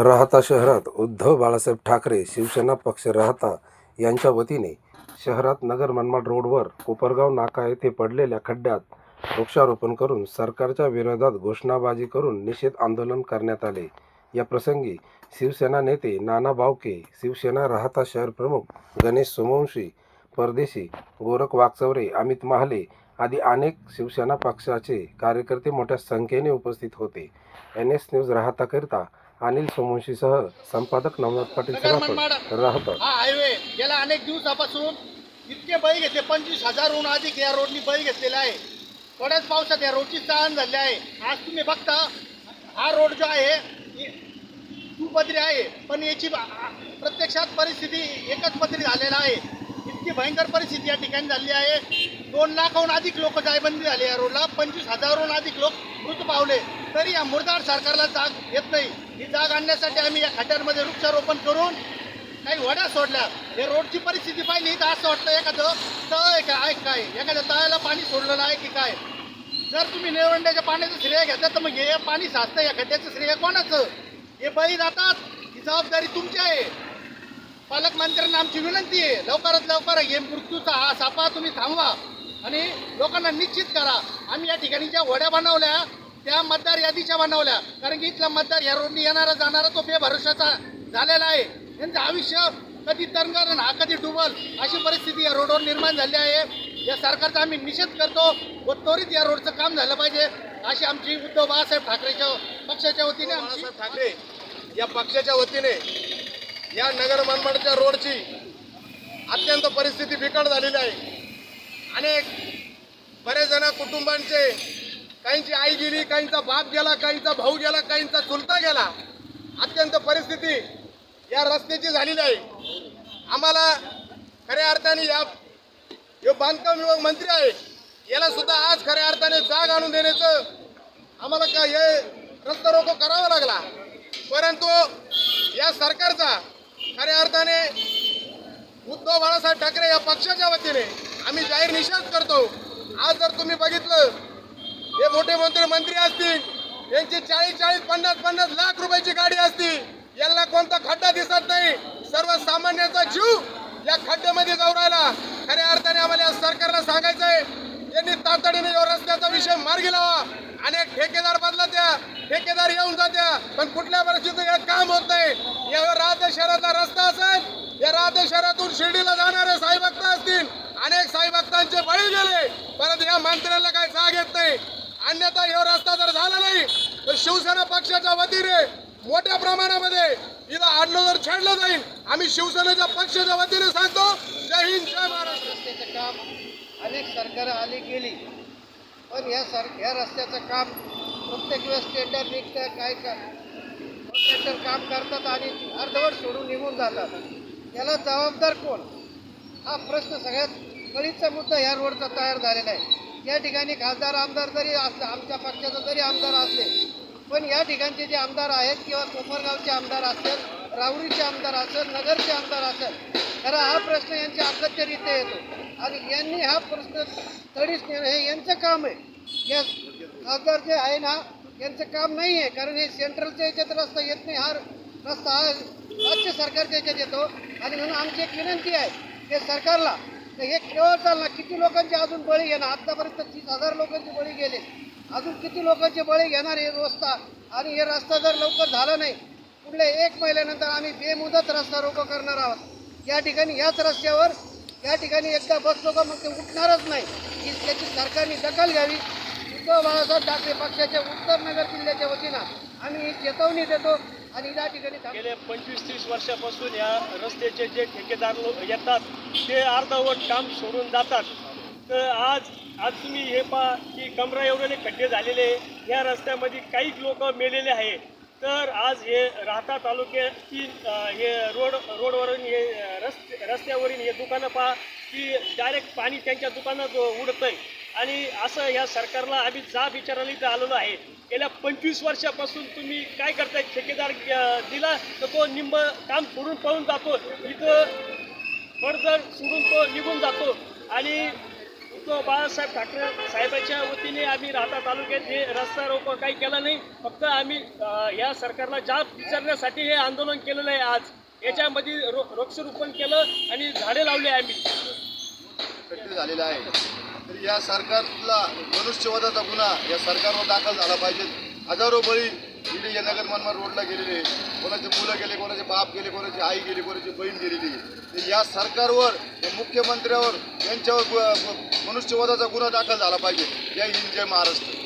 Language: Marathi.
राहता शहरात उद्धव बाळासाहेब ठाकरे शिवसेना पक्ष राहता यांच्या वतीने शहरात नगर मनमाड रोडवर कोपरगाव नाका येथे पडलेल्या खड्ड्यात वृक्षारोपण करून सरकारच्या विरोधात घोषणाबाजी करून निषेध आंदोलन करण्यात आले. या प्रसंगी शिवसेना नेते नाना बावके शिवसेना राहता शहर प्रमुख गणेश सोमवंशी परदेशी गोरख वागचौरे अमित महाले आदी अनेक शिवसेना पक्षाचे कार्यकर्ते मोठ्या संख्येने उपस्थित होते. एन एस न्यूज राहताकरिता अनिल सोमवंशीसह संपादक नवनाथ पाटील सभापत राहता हा हायवे गेल्या अनेक दिवसापासून इतके बळी घेतले. पंचवीस हजारहून अधिक या रोडनी बळी घेतलेला आहे. थोड्याच पावसात या रोडची चाळण झाली आहे. आज तुम्ही बघता हा रोड जो आहे दुपदरी आहे. पण याची प्रत्यक्षात परिस्थिती एकच पदरी झालेला आहे. इतकी भयंकर परिस्थिती या ठिकाणी झाली आहे. दोन लाखाहून अधिक लोक जायबंदी झाली या रोडला पंचवीस हजारहून अधिक लोक मृत पावले. तरी या मुरदार सरकारला जाग येत नाही. ही जाग आणण्यासाठी आम्ही या खड्ड्यांमध्ये वृक्षारोपण करून काही वड्या सोडल्या. हे रोडची परिस्थिती पाहिली तर असं वाटतं एखादं तळ आहे का? आहे काय? एखाद्या तळ्याला पाणी सोडलं नाही की काय? जर तुम्ही निळवंड्याच्या पाण्याचं श्रेय घेतलं तर मग हे पाणी साचतं या खड्ड्याचं श्रेय कोणाचं? हे बळी जातात. ही जबाबदारी तुमची आहे. पालकमंत्र्यांना आमची विनंती आहे. लवकरात लवकर हे मृत्यूचा हा सापा तुम्ही थांबवा आणि लोकांना निश्चित करा. आम्ही या ठिकाणी ज्या वड्या बनवल्या त्या मतदार यादीच्या बनवल्या. कारण की इथला मतदार या रोडनी येणारा जाणारा तो बेभरोशाचा झालेला आहे. त्यांचं आयुष्य कधी तरंगल हा कधी डुबल अशी परिस्थिती या रोडवर निर्माण झाली आहे. या सरकारचा आम्ही निषेध करतो व त्वरित या रोडचं काम झालं पाहिजे अशी आमची उद्धव बाळासाहेब ठाकरेच्या पक्षाच्या वतीने बाळासाहेब ठाकरे या पक्षाच्या वतीने या नगर मनमाडच्या रोडची अत्यंत परिस्थिती बिकट झालेली आहे. अनेक बरेच जण कुटुंबांचे काहींची आई गेली काहींचा बाप गेला काहींचा भाऊ गेला काहींचा चुलता गेला. अत्यंत परिस्थिती या रस्त्याची झालेली आहे. आम्हाला खऱ्या अर्थाने या जो बांधकाम विभाग मंत्री आहे. याला सुद्धा आज खऱ्या अर्थाने जाग आणून देण्याचं आम्हाला का हे रस्ता रोको करावा लागला. परंतु या सरकारचा खऱ्या अर्थाने उद्धव बाळासाहेब ठाकरे या पक्षाच्या वतीने आम्ही जाहीर निषेध करतो. आज जर तुम्ही बघितलं हे मोठे मंत्री मंत्री असतील. यांची चाळीस चाळीस पन्नास पन्नास लाख रुपयाची गाडी असती. यांना कोणता खड्डा दिसत नाही. सर्वसामान्यांचा जीव या खड्ड्यामध्ये जाऊ राहिला. खऱ्या अर्थाने आम्हाला या सरकारला सांगायचं आहे यांनी तातडीने या रस्त्याचा विषय मार्गी लावा. अनेक ठेकेदार बदला त्या ठेकेदार येऊन जात्या. पण कुठल्या परिस्थितीत हे काम होत नाही. या राहते शहरातला रस्ता असेल या राहते शहरातून शिर्डीला जाणारे साई भक्त असतील अनेक साई भक्तांचे बळी गेले परंतु या मंत्र्यांना काही जाग येत नाही अन्यथा हा रस्ता जर झाला नाही तर शिवसेना पक्षाच्या वतीने मोठ्या प्रमाणामध्ये इथं आडलं जर छेडलं जाईल आम्ही शिवसेनेच्या पक्षाच्या वतीने सांगतो जय हिंद जय महाराष्ट्र. रस्त्याचं काम अनेक सरकारं आली गेली पण या सर ह्या रस्त्याचं काम प्रत्येक वेळेस टेंडर निघतं काय का कॉन्ट्रॅक्टर काम करतात आणि अर्धवट सोडून निघून जातात. याला जबाबदार कोण? हा प्रश्न सगळ्यात कळीचा मुद्दा ह्या रोडचा तयार झालेला आहे. या ठिकाणी खासदार आमदार जरी असले आमच्या पक्षाचा जरी आमदार असले पण या ठिकाणचे जे आमदार आहेत किंवा कोपरगावचे आमदार असतील राहुरीचे आमदार असेल नगरचे आमदार असेल तर हा प्रश्न यांच्या अगत्यरित्या येतो. आणि यांनी हा प्रश्न तडीच नेणं हे यांचं काम आहे. या खासदार जे आहे ना यांचं काम नाही आहे कारण हे सेंट्रलच्या याच्यात रस्ता येत नाही हा रस्ता हा राज्य सरकारच्या याच्यात येतो. आणि म्हणून आमची एक विनंती आहे की सरकारला तर हे केवळ चालणार किती लोकांचे अजून बळी घेणार आतापर्यंत तीस हजार लोकांचे बळी गेले. अजून किती लोकांचे बळी घेणार हे रस्ता? आणि हे रस्ता जर लवकर झाला नाही पुढल्या एक महिन्यानंतर आम्ही बेमुदत रस्ता रोको करणार आहोत. या ठिकाणी याच रस्त्यावर या ठिकाणी एकदा बसलो का मग ते उठणारच नाही. ही त्याची सरकारने दखल घ्यावी. उद्धव बाळासाहेब ठाकरे पक्षाच्या उत्तर नगर जिल्ह्याच्या वतीनं आम्ही ही चेतावणी देतो. आणि या ठिकाणी गेले पंचवीस तीस वर्षापासून या रस्त्याचे जे ठेकेदार लोक येतात ते अर्धवट काम सोडून जातात. तर आज आज तुम्ही हे पहा की कमरा एवढे खड्डे झालेले आहे. या रस्त्यामध्ये काही लोक मेलेले आहे. तर आज हे राहता तालुक्यातील हे रोड रोडवरून हे अं, रस्ते रस्त्यावरील हे दुकानं पहा. की डायरेक्ट पाणी त्यांच्या दुकानात उडतं आहे आणि असं या सरकारला आम्ही जाब विचारायला इथं आलेलो आहे. गेल्या पंचवीस वर्षापासून तुम्ही काय करताय? ठेकेदार दिला तर तो निंब काम सोडून पळून जातो. इथं फडजर सोडून तो निघून जातो. आणि तो बाळासाहेब ठाकरे साहेबांच्या वतीने आम्ही राहता तालुक्यात हे रस्ता रोप काही केला नाही. फक्त आम्ही या सरकारला जाब विचारण्यासाठी हे आंदोलन केलेलं आहे आज. याच्यामध्ये रो वृक्षारोपण केलं आणि झाडे लावले आम्ही. कट्टी झालेला आहे. तर या सरकारला मनुष्यवादाचा गुन्हा या सरकारवर दाखल झाला पाहिजे. हजारो बळी इथे या नगर मनमाड रोडला गेलेले कोणाचे मुलं गेले कोणाचे बाप गेले कोणाची आई गेली कोणाची बहीण गेलेली तर या सरकारवर या मुख्यमंत्र्यावर यांच्यावर मनुष्यवादाचा गुन्हा दाखल झाला पाहिजे. जय हिंद जय महाराष्ट्र.